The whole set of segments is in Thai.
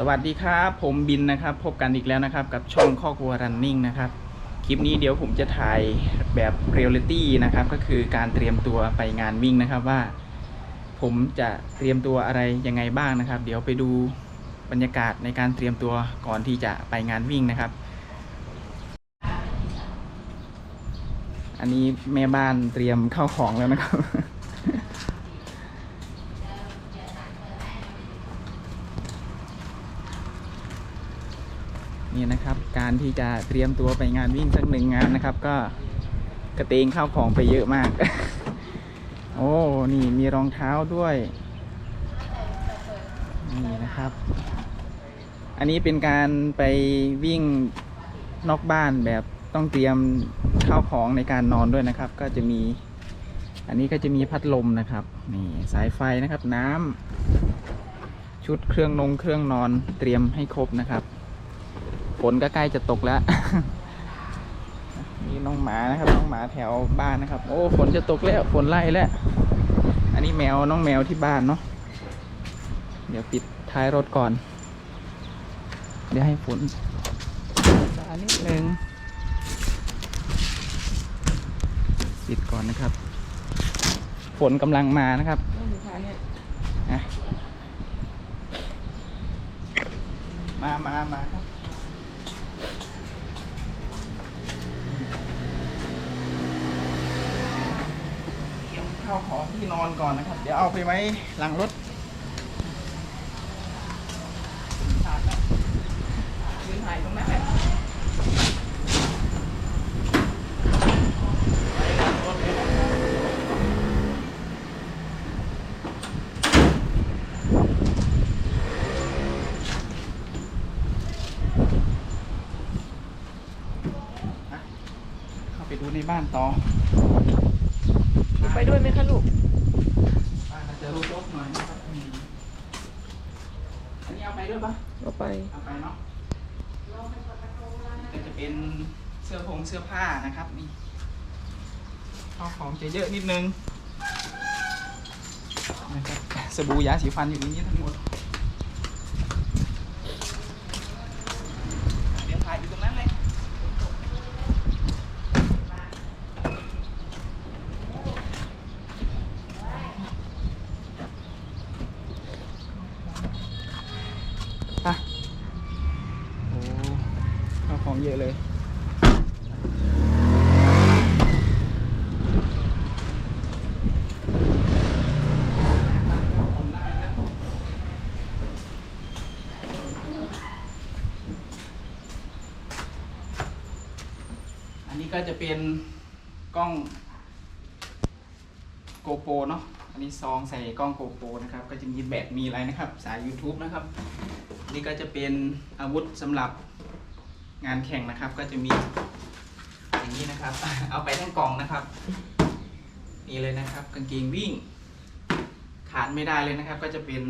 สวัสดีครับผมบินนะครับ พบกันอีกแล้วนะครับ กับช่องข้อครัวรันนิ่งนะครับ คลิปนี้เดี๋ยวผมจะถ่ายแบบเรียลลิตี้นะครับ ก็คือการเตรียมตัวไปงานวิ่งนะครับว่า ผมจะเตรียมตัวอะไรยังไงบ้างนะครับ เดี๋ยวไปดูบรรยากาศในการเตรียมตัวก่อนที่จะไปงานวิ่งนะครับ อันนี้แม่บ้านเตรียมเข้าของแล้วนะครับ นี่นะครับ การที่จะเตรียมตัวไปงานวิ่งสักหนึ่งงานนะครับ ก็กระเตงข้าวของไปเยอะมาก โอ้นี่มีรองเท้าด้วย นี่นะครับ อันนี้เป็นการไปวิ่งนอกบ้านแบบต้องเตรียมข้าวของในการนอนด้วยนะครับ ก็จะมี อันนี้ก็จะมีพัดลมนะครับ นี่สายไฟนะครับน้ำชุดเครื่องนงเครื่องนอนเตรียมให้ครบนะครับ ฝนก็ใกล้จะตกแล้ว นี่น้องหมานะครับ น้องหมาแถวบ้านนะครับ โอ้ฝนจะตกแล้วฝนไล่แล้ว อันนี้แมวน้องแมวที่บ้านเนาะเดี๋ยวปิดท้ายรถก่อน เดี๋ยวให้ฝนซานิดนึงปิดก่อนนะครับ ฝนกำลังมานะครับมามามาครับ เตรียม ข้าวของที่นอนก่อนนะครับ เดี๋ยวเอาไปไว้หลังรถยืนถ่ายตรงนั้นแหลังรถเข้าไปดูในบ้านต่อ ไปด้วยไหมคะลูก บ้านอาจจะรกๆหน่อยนะครับอืมอันนี้เอาไปด้วยปะ ก็ไปเนาะจะเป็นเสื้อผงเสื้อผ้านะครับนี่ข้าวของจะเยอะนิดนึงนะครับสบู่ยาสีฟันอยู่ในนี้ทั้งหมดยวถ่ายอยู่ตรงนั้นเลย อะโอ้ข้าวของ เยอะเลยอันนี้ก็จะเป็นกล้องโกโปรเนาะ อันนี้ซองใส่กล้องโกโปรนะครับ ก็จะมีแบตมีอะไรนะครับ สาย YouTube นะครับ นี่ก็จะเป็นอาวุธสำหรับ งานแข่งนะครับก็จะมีอย่างนี้นะครับ เอาไปทั้งกล่องนะครับ นี่เลยนะครับ กางเกงวิ่ง ขาดไม่ได้เลยนะครับ ก็จะเป็น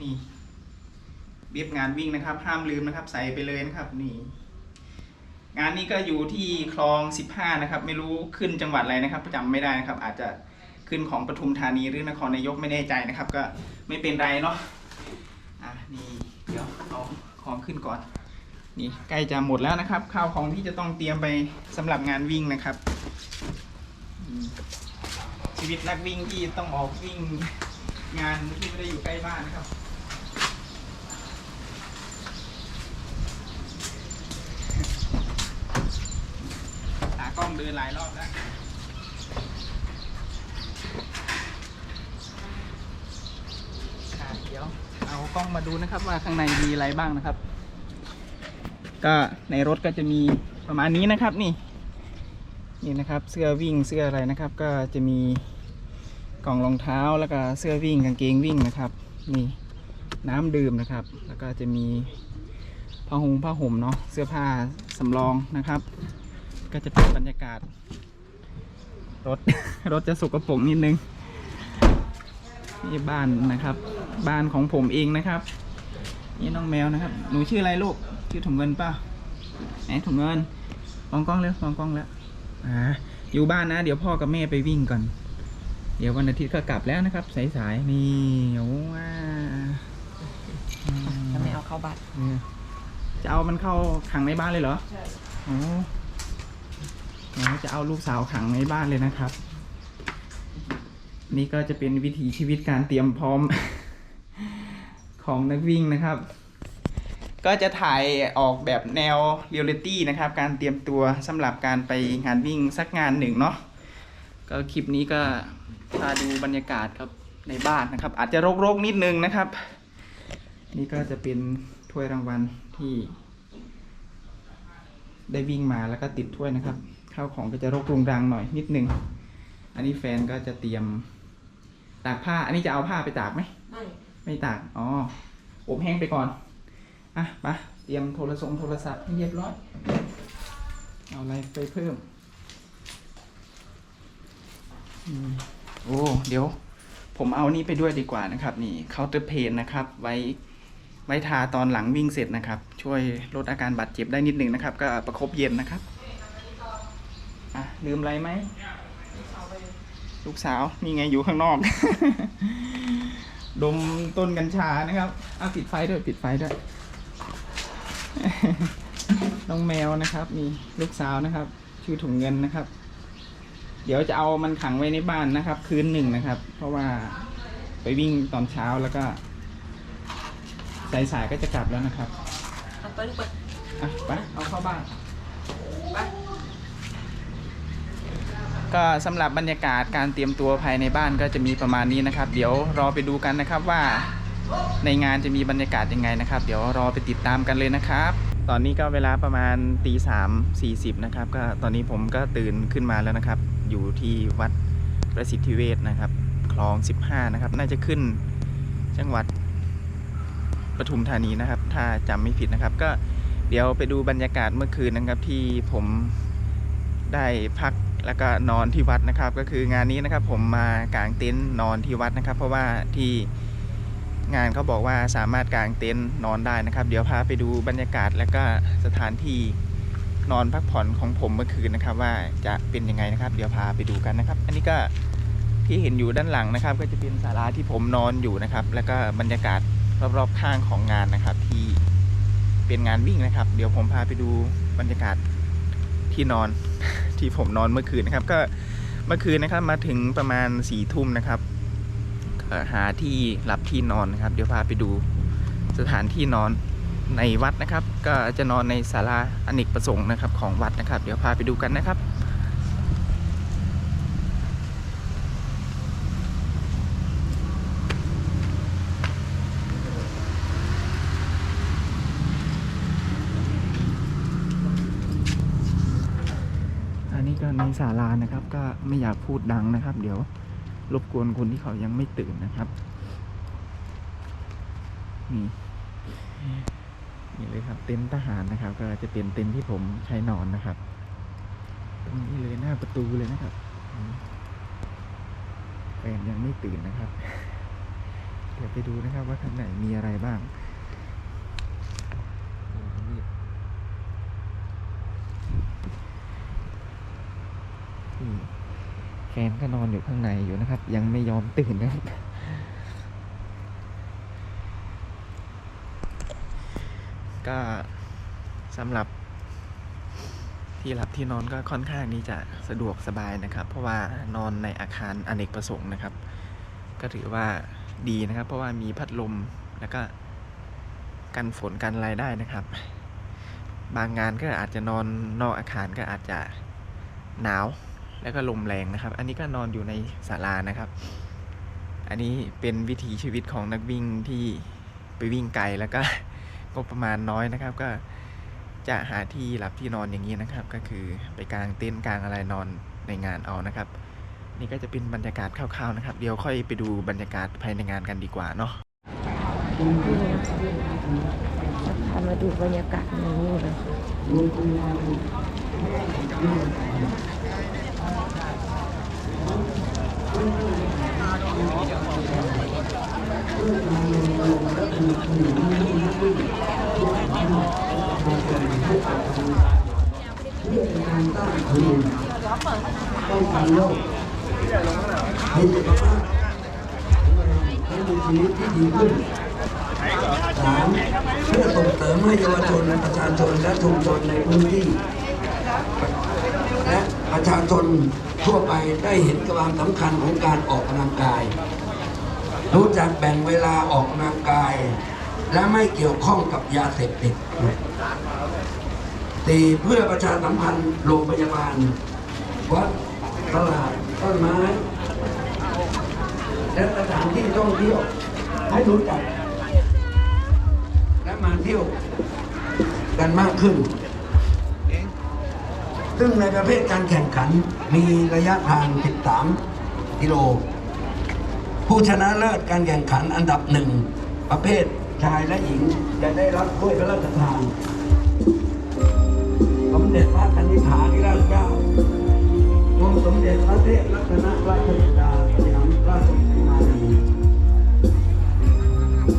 นี่เบียบงานวิ่งนะครับ ห้ามลืมนะครับ ใส่ไปเลยนะครับ นี่ งานนี้ก็อยู่ที่คลอง 15 นะครับ ไม่รู้ขึ้นจังหวัดอะไรนะครับจำไม่ได้นะครับ อาจจะขึ้นของปทุมธานีหรือนครนายกไม่แน่ใจนะครับ ก็ไม่เป็นไรเนาะอะนี่เดี๋ยวเอาของขึ้นก่อน นี่ใกล้จะหมดแล้วนะครับ ข้าวของที่จะต้องเตรียมไปสำหรับงานวิ่งนะครับ ชีวิตนักวิ่งที่ต้องออกวิ่งงานที่ไม่ได้อยู่ใกล้บ้านนะครับตากล้องเดินหลายรอบแล้วเดี๋ยวเอากล้องมาดูนะครับว่าข้างในมีอะไรบ้างนะครับ ก็ในรถก็จะมีประมาณนี้นะครับนี่นี่นะครับเสื้อวิ่งเสื้ออะไรนะครับ ก็จะมีกล่องรองเท้าแล้วก็เสื้อวิ่งกางเกงวิ่งนะครับนี่น้ำดื่มนะครับ แล้วก็จะมีผ้าห่มผ้าห่มเนาะเสื้อผ้าสำรองนะครับ ก็จะเป็นบรรยากาศ รถรถจะสกปรกนิดนึงนี่บ้านนะครับ บ้านของผมเองนะครับ นี่น้องแมวนะครับ หนูชื่ออะไรลูก ชื่อถุงเงินป่ะไหนถุงเงินมองกล้องเร็วมองกล้องแล้วอ่าอยู่บ้านนะ เดี๋ยวพ่อกับแม่ไปวิ่งก่อน เดี๋ยววันอาทิตย์ก็กลับแล้วนะครับ สายๆนี่โอ้ว้าอืมทำไมเอาเข้าเข้าบัตรเออจะเอามันเข้าขังในบ้านเลยเหรอใช่อ๋ออ๋อจะเอาลูกสาวขังในบ้านเลยนะครับ นี่ก็จะเป็นวิถีชีวิตการเตรียมพร้อมของนักวิ่งนะครับ ก็จะถ่ายออกแบบแนวเรียลลิตี้นะครับ การเตรียมตัวสำหรับการไปงานวิ่งสักงานหนึ่งเนาะก็คลิปนี้ก็พาดูบรรยากาศครับในบ้านนะครับ อาจจะรกๆนิดนึงนะครับ นี่ก็จะเป็นถ้วยรางวัลที่ได้วิ่งมาแล้วก็ติดถ้วยนะครับข้าวของก็จะรกรุงรังหน่อยนิดนึง อันนี้แฟนก็จะเตรียมตากผ้า อันนี้จะเอาผ้าไปตากไหมไม่ไม่ตากอ๋ออบแห้งไปก่อน อะไปะเตรียมโทรศัพท์โทรศัพท์ให้เรียบร้อย เอาอะไรไปเพิ่มอืมโอ้เดี๋ยว ผมเอานี่ไปด้วยดีกว่านะครับ นี่เคาน์เตอร์เพนนะครับ ไว้ไว้ทาตอนหลังวิ่งเสร็จนะครับ ช่วยลดอาการบาดเจ็บได้นิดนึงนะครับ ก็ประคบเย็นนะครับอะลืมอะไรไหมลูกสาวนี่ไงอยู่ข้างนอก ดมต้นกัญชานะครับอะปิดไฟด้วยปิดไฟด้วย น้องแมวนะครับมีลูกสาวนะครับ ชื่อถุงเงินนะครับ เดี๋ยวจะเอามันขังไว้ในบ้านนะครับ คืนหนึ่งนะครับ เพราะว่าไปวิ่งตอนเช้าแล้วก็สายๆก็จะกลับแล้วนะครับเอาไปลูกไปอะไปเอาเข้าบ้านไปก็สำหรับบรรยากาศการเตรียมตัวภายในบ้านก็จะมีประมาณนี้นะครับ เดี๋ยวรอไปดูกันนะครับว่า ในงานจะมีบรรยากาศยังไงนะครับ เดี๋ยวรอไปติดตามกันเลยนะครับ ตอนนี้ก็เวลาประมาณตีสามสี่สิบนะครับ ก็ตอนนี้ผมก็ตื่นขึ้นมาแล้วนะครับ อยู่ที่วัดประสิทธิเวชนะครับ คลอง 15 นะครับ น่าจะขึ้นจังหวัดปทุมธานีนะครับ ถ้าจำไม่ผิดนะครับ ก็เดี๋ยวไปดูบรรยากาศเมื่อคืนนะครับที่ผมได้พักแล้วก็นอนที่วัดนะครับ ก็คืองานนี้นะครับ ผมมากางเต็นท์นอนที่วัดนะครับ เพราะว่าที่ งานเขาบอกว่าสามารถกางเต็นท์นอนได้นะครับ เดี๋ยวพาไปดูบรรยากาศแล้วก็สถานที่นอนพักผ่อนของผมเมื่อคืนนะครับ ว่าจะเป็นยังไงนะครับ เดี๋ยวพาไปดูกันนะครับ อันนี้ก็ที่เห็นอยู่ด้านหลังนะครับ ก็จะเป็นศาลาที่ผมนอนอยู่นะครับ แล้วก็บรรยากาศรอบๆข้างของงานนะครับ ที่เป็นงานวิ่งนะครับ เดี๋ยวผมพาไปดูบรรยากาศที่นอนที่ผมนอนเมื่อคืนนะครับ ก็เมื่อคืนนะครับมาถึงประมาณสี่ทุ่มนะครับ หาที่หลับที่นอนนะครับ เดี๋ยวพาไปดูสถานที่นอนในวัดนะครับ ก็จะนอนในศาลาอเนกประสงค์นะครับของวัดนะครับ เดี๋ยวพาไปดูกันนะครับอันนี้ก็ในศาลานะครับ ก็ไม่อยากพูดดังนะครับ เดี๋ยว รบกวนคนที่เขายังไม่ตื่นนะครับ นี่นี่เลยครับ เต็นท์ทหารนะครับ ก็จะเป็นเต็นท์ที่ผมใช้นอนนะครับ ตรงนี้เลยหน้าประตูเลยนะครับแฟนยังไม่ตื่นนะครับ เดี๋ยวไปดูนะครับว่าข้างในมีอะไรบ้างโอ้นี่ อืม แฟนก็นอนอยู่ข้างในอยู่นะครับ ยังไม่ยอมตื่นนะครับ ก็สำหรับที่หลับที่นอนก็ค่อนข้างที่จะสะดวกสบายนะครับ เพราะว่านอนในอาคารอเนกประสงค์นะครับ ก็ถือว่าดีนะครับ เพราะว่ามีพัดลมแล้วก็กันฝนกันอะไรได้นะครับ บางงานก็อาจจะนอนนอกอาคารก็อาจจะหนาว แล้วก็ลมแรงนะครับ อันนี้ก็นอนอยู่ในศาลานะครับ อันนี้เป็นวิถีชีวิตของนักวิ่งที่ไปวิ่งไกลแล้วก็งบประมาณน้อยนะครับ ก็จะหาที่หลับที่นอนอย่างนี้นะครับ ก็คือไปกลางเต็นท์กางอะไรนอนในงานเอานะครับ นี่ก็จะเป็นบรรยากาศคร่าวๆนะครับ เดี๋ยวค่อยไปดูบรรยากาศภายในงานกันดีกว่าเนาะจะพามาดูบรรยากาศในนี้เลย ต้อการโลกมีสุขภาพให้มีชีวิตที่ดีขึ้เพื่อส่งเสริมให้เยาวชนประชาชนและชุมชนในพื้นที่ ประชาชนทั่วไปได้เห็นความสำคัญของการออกกำลังกาย รู้จักแบ่งเวลาออกกำลังกาย และไม่เกี่ยวข้องกับยาเสพติดตีเพื่อประชาสัมพันธ์โรงพยาบาลวัดตลาดต้นไม้และสถานที่ท่องเที่ยวให้รู้จักและมาเที่ยวกันมากขึ้น ซึ่งในประเภทการแข่งขันมีระยะทาง 13 กิโล ผู้ชนะเลิศการแข่งขันอันดับหนึ่งประเภทชายและหญิงจะได้รับถ้วยพระราชทานสมเด็จพระนิธิฐาธิราชเจ้าวงสมเด็จพระเทพรัตนราชสุดาสยามราชกุมารี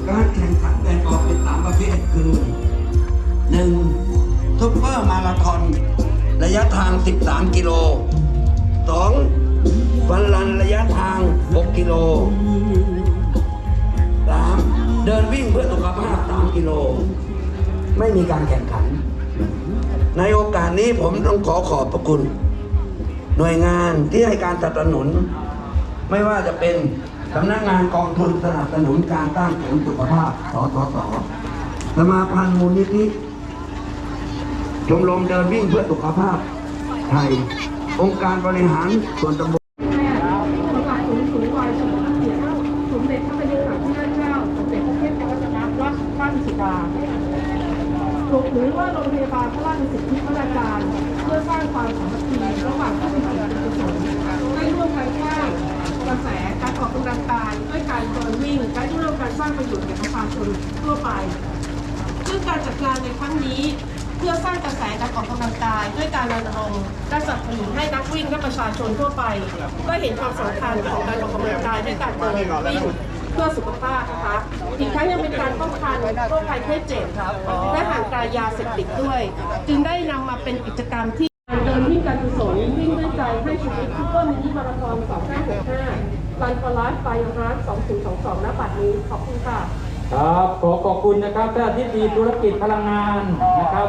การแข่งขันแบ่งออกเป็นสามประเภทคือหนึ่งซุปเปอร์มาราธอน ยะทาง 13 กิโล 2. ฟันลันระยะทาง 6 กิโล 3. เดินวิ่งเพื่อสุขภาพ 3 กิโล ไม่มีการแข่งขัน ในโอกาสนี้ผมต้องขอขอบพระคุณ หน่วยงานที่ให้การสนับสนุน ไม่ว่าจะเป็นสำนักงานกองทุนสนับสนุนการสร้งเสริมสุขภาพ สสส สมาพันธ์มูลนิธิ ชมรมเดินวิ่งเพื่อสุขภาพไทย องค์การบริหารส่วนตำบล และสนับสนุนให้นักวิ่งและประชาชนทั่วไป ก็เห็นความสำคัญของการออกกำลังกายด้วยการเดินวิ่งเพื่อสุขภาพนะคะอีกทั้งยังเป็นการป้องกันโรคภัยไข้เจ็บและห่างไกลยาเสพติดด้วย จึงได้นำมาเป็นกิจกรรมที่เดินวิ่งการกุศลวิ่งด้วยใจให้ชีวิตซุปเปอร์มินิมาราธอน2565รันฟอร์ไลฟ์ไฟรัส2022ณบัดนี้ขอบคุณค่ะ ครับขอขอบคุณนะครับท่านอธิบดีธุรกิจพลังงานนะครับ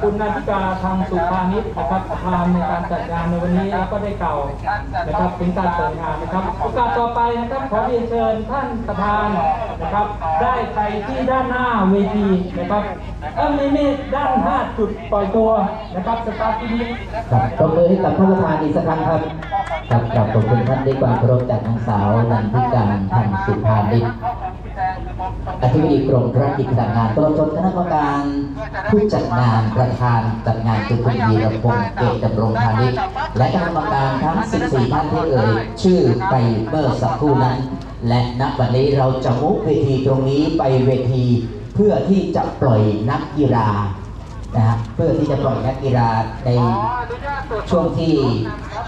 คุณนาธิกาทางสุภานิชนะครับประธานในการจัดงานในวันนี้แล้วก็ได้เกล่าวนะครับเป็นการเปิดงานนะครับโอกาสต่อไปนะครับขอเรียนเชิญท่านประธานนะครับ ได้ไปที่ด้านหน้าเวทีนะครับเอ้าไม่ไม่ด้านห้าจุดปล่อยตัวนะครับสตาร์ทที่นี้ตบมือให้กับท่านประธานอีกสักครั้งครับครับกราบขอบคุณท่านด้วยความเคารพจากนางสาวนันทิการทางสุภานิช อธิบดีกรมธุรกิจพลังงานตลอดจนคณะกรรมการผู้จัดงานประธานจัดงานคือคุณวีรพงศ์เกตดำรงพาณิชย์และคณะกรรมการทั้ง 14 ท่านที่เอ่ยชื่อไปเมื่อสักครู่นั้น และณบัดนี้เราจะมุกเวทีตรงนี้ไปเวทีเพื่อที่จะปล่อยนักกีฬานะฮะเพื่อที่จะปล่อยนักกีฬาในช่วงที่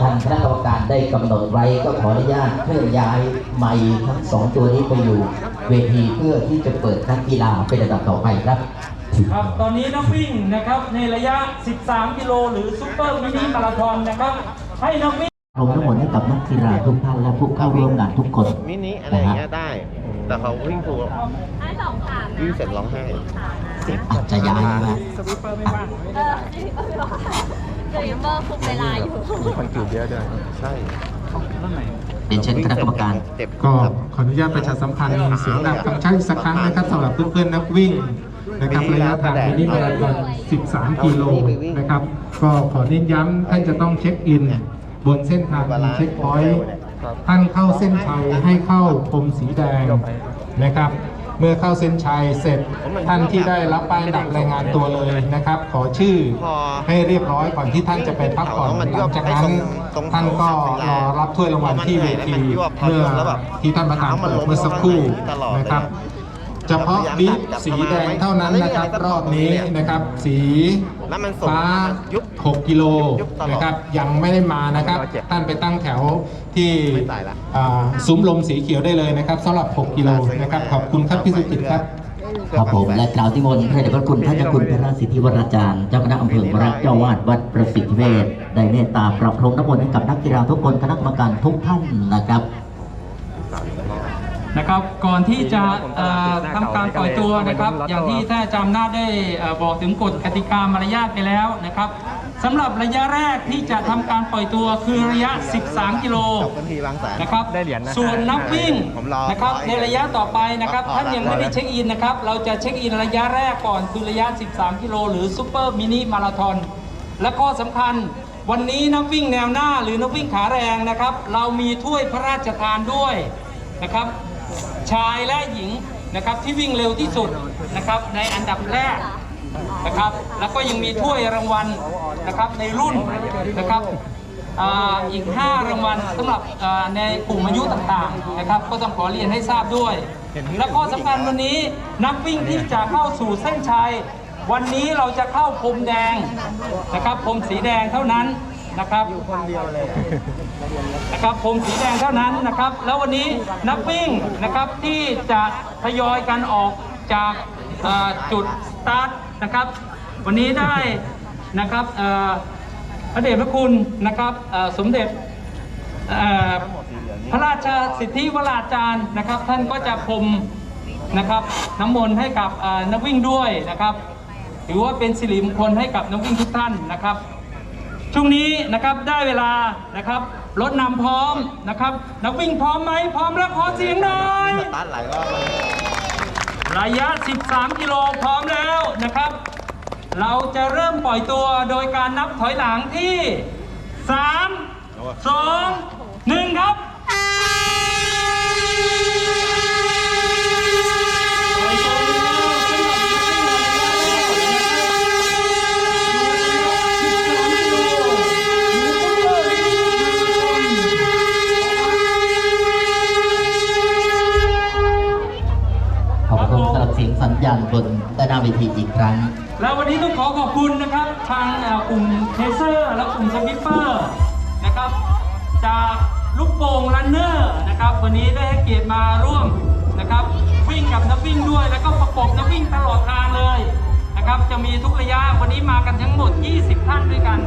ทางคณะกรรมการได้กำหนดไว้ก็ขออนุญาตเคลื่อนย้ายไม้ทั้งสองตัวนี้ไปอยู่ เวทีเพื่อที่จะเปิดนักกีฬาเป็นระดับต่อไปครับ ครับ ตอนนี้นักวิ่งนะครับในระยะ 13 กิโลหรือซุปเปอร์มินิมาราธอนนะครับ ให้นักวิ่งรวมทั้งหมดให้กับนักกีฬาทุกท่านและผู้เข้าร่วมงานทุกคนมินิอะไรอย่างเงี้ยได้ แต่เขาวิ่งถูกวิ่งเสร็จร้องไห้อาจจะย้ายมาเดี๋ยวยังเบอร์คุมเวลาอยู่คนกรีดเยอะด้วยใช่เรี ยนเชิญคณะกรรมการเจ็บก็ขออนุญาตประชาสัมพันธ์เสียงดังฟังก์ชันอีกสักครั้งนะครับสำหรับเพื่อนๆนักวิ่งนะครับระยะทางมินิมาราธอน13 กิโลนะครับ ก็ขอเน้นย้ำท่านจะต้องเช็คอิน บนเส้นทางมีเช็คพอยต์ท่านเข้าเส้นชัยให้เข้าพรมสีแดงนะครับ เมื่อเข้าเส้นชัยเสร็จท่านที่ได้รับป้ายอันดับรายงานตัวเลยนะครับ ขอชื่อให้เรียบร้อยก่อนที่ท่านจะไปพักผ่อนหลังจากนั้นท่านก็รอรับถ้วยรางวัลที่เวทีเมื่อที่ท่านประธานเปิดเมื่อสักครู่นะครับ เฉพาะบีบสีแดงเท่านั้นนะครับรอบนี้นะครับ สีแล้วมันส่งฟ้ายุบ6กิโลยุบตลอดนะครับยังไม่ได้มานะครับเจ็บท่านไปตั้งแถวที่ไม่ตายละอ่าซุ้มลมสีเขียวได้เลยนะครับสำหรับ 6กิโลนะครับขอบคุณครับพี่สุกิตครับครับผมและกล่าวที่มนต์พระเดชพระคุณท่านเจ้าคุณพระราชสิทธิวรจารย์เจ้าคณะอำเภอมรักเจ้าวาดวัดประสิทธิเวชได้เมตตาปรับพรมน้ำมนต์ให้กับนักกีฬาทุกคนคณะกรรมการทุกท่านนะครับ นะครับ ก่อนที่จะเอ่อทำการปล่อยตัวนะครับ อย่างที่ท่านอาจารย์นาฏได้เอ่อบอกถึงกฎกติกามารยาทไปแล้วนะครับสำหรับระยะแรกที่จะทำการปล่อยตัวคือระยะ 13 กิโลจบกันทีบางแสนนะครับได้เหรียญนะส่วนนักวิ่งผมรอนะครับรออีกในระยะต่อไปนะครับพอท่านยังไม่ได้พอแล้วเช็คอินนะครับ เราจะเช็คอินระยะแรกก่อนคือระยะ 13 กิโลหรือซูเปอร์มินิมาราธอนและข้อสำคัญวันนี้นักวิ่งแนวหน้าหรือนักวิ่งขาแรงนะครับ เรามีถ้วยพระราชทานด้วยนะครับ ชายและหญิงนะครับที่วิ่งเร็วที่สุดนะครับในอันดับแรกนะครับ แล้วก็ยังมีถ้วยรางวัลนะครับในรุ่นนะครับอีก 5 รางวัลสำหรับในกลุ่มอายุต่างๆนะครับ ก็ต้องขอเรียนให้ทราบด้วย และข้อสำคัญวันนี้นักวิ่งที่จะเข้าสู่เส้นชัย วันนี้เราจะเข้าพรมแดงนะครับพรมสีแดงเท่านั้นนะครับคนเดียวเลย นะครับผมสีแดงเท่านั้นนะครับ แล้ววันนี้นักวิ่งนะครับที่จะทยอยกันออกจากจุดสตาร์ทนะครับ วันนี้ได้นะครับพระเดชพระคุณนะครับสมเด็จพระราชสิทธิวราจารย์นะครับ ท่านก็จะพรมนะครับน้ำมนต์ให้กับนักวิ่งด้วยนะครับถือว่าเป็นสิริมงคลให้กับนักวิ่งทุกท่านนะครับ ช่วงนี้นะครับได้เวลานะครับรถนำพร้อมนะครับ นักวิ่งพร้อมไหมพร้อมแล้วขอเสียงหน่อยสตาร์ทหลายรอบเลยระยะ 13 กิโลพร้อมแล้วนะครับ เราจะเริ่มปล่อยตัวโดยการนับถอยหลังที่ 3 2 1 ครับ ขอบคุณสำหรับ เสียงสัญญาณบนด้านหน้าเวทีอีกครั้ง แล้ววันนี้ต้องขอขอบคุณนะครับทางกลุ่มเทเซอร์และกลุ่มสวิปเปอร์นะครับ จากลูกโป่งรันเนอร์นะครับ วันนี้ได้ให้เกียรติมาร่วมนะครับ วิ่งกับนักวิ่งด้วย แล้วก็ประกบนักวิ่งตลอดทางเลยนะครับจะมีทุกระยะวันนี้มากันทั้งหมด 20 ท่านด้วยกัน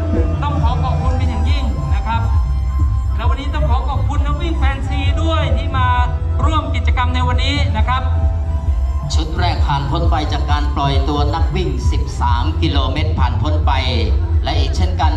ต้องขอขอบคุณเป็นอย่างยิ่งนะครับแล้ววันนี้ต้องขอขอบคุณนักวิ่งแฟนซีด้วยที่มาร่วมกิจกรรมในวันนี้นะครับ ชุดแรกผ่านพ้นไปจากการปล่อยตัวนักวิ่ง 13 กิโลเมตรผ่านพ้นไป และอีกเช่นกัน